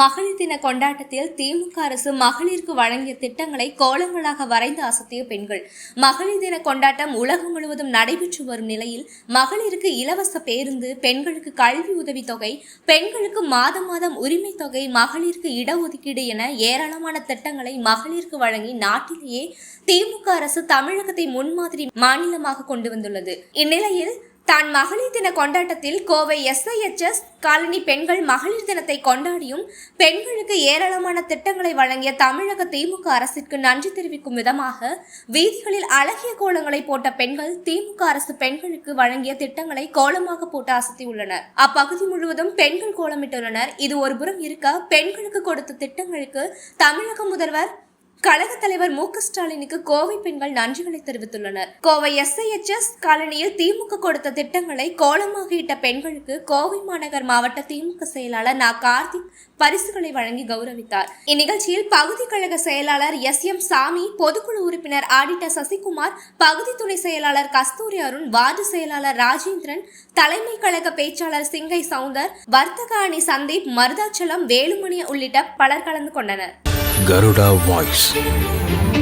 மகளிர் தின கொண்டாட்டத்தில் திமுக அரசு மகளிருக்கு வழங்கிய திட்டங்களை கோலங்களாக வரைந்து அசத்திய பெண்கள். மகளிர் தின கொண்டாட்டம் உலகம் முழுவதும் நடைபெற்று வரும் நிலையில் மகளிருக்கு இலவச பேருந்து பெண்களுக்கு கல்வி உதவித்தொகை பெண்களுக்கு மாதம் மாதம் உரிமை தொகை மகளிருக்கு இடஒதுக்கீடு என ஏராளமான திட்டங்களை மகளிருக்கு வழங்கி நாட்டிலேயே திமுக அரசு தமிழகத்தை முன்மாதிரி மாநிலமாக கொண்டு வந்துள்ளது. இந்நிலையில் தான் மகளிர் தின கொண்டாட்டத்தில் கோவை எஸ்ஐஎச்எஸ் காலனி பெண்கள் மகளிர் தினத்தை கொண்டாடியும் பெண்களுக்கு ஏராளமான திட்டங்களை வழங்கிய தமிழக திமுக அரசிற்கு நன்றி தெரிவிக்கும் விதமாக வீதிகளில் அழகிய கோலங்களை போட்ட பெண்கள் திமுக அரசு பெண்களுக்கு வழங்கிய திட்டங்களை கோலமாக போட்டு அசத்தியுள்ளனர். அப்பகுதி முழுவதும் பெண்கள் கோலமிட்டுள்ளனர். இது ஒருபுறம் இருக்க பெண்களுக்கு கொடுத்த திட்டங்களுக்கு தமிழக முதல்வர் கழக தலைவர் மு க ஸ்டாலினுக்கு கோவை பெண்கள் நன்றிகளை தெரிவித்துள்ளனர். கோவை எஸ்ஐஎச்எஸ் காலனியில் திமுக கொடுத்த திட்டங்களை கோலமாக இட்ட பெண்களுக்கு கோவை மாநகர் மாவட்ட திமுக செயலாளர் நா. கார்த்திக் பரிசுகளை வழங்கி கௌரவித்தார். இந்நிகழ்ச்சியில் பகுதி கழக செயலாளர் எஸ். எம். சாமி பொதுக்குழு உறுப்பினர் ஆடிட்டர் சசிகுமார் பகுதி துணை செயலாளர் கஸ்தூரி அருண் வார்டு செயலாளர் ராஜேந்திரன் தலைமை கழக பேச்சாளர் சிங்கை சவுந்தர் வர்த்தக அணி சந்தீப் மருதாச்சலம் வேலுமணி உள்ளிட்ட பலர் கலந்து கொண்டனர். గరుడా వాయిస్.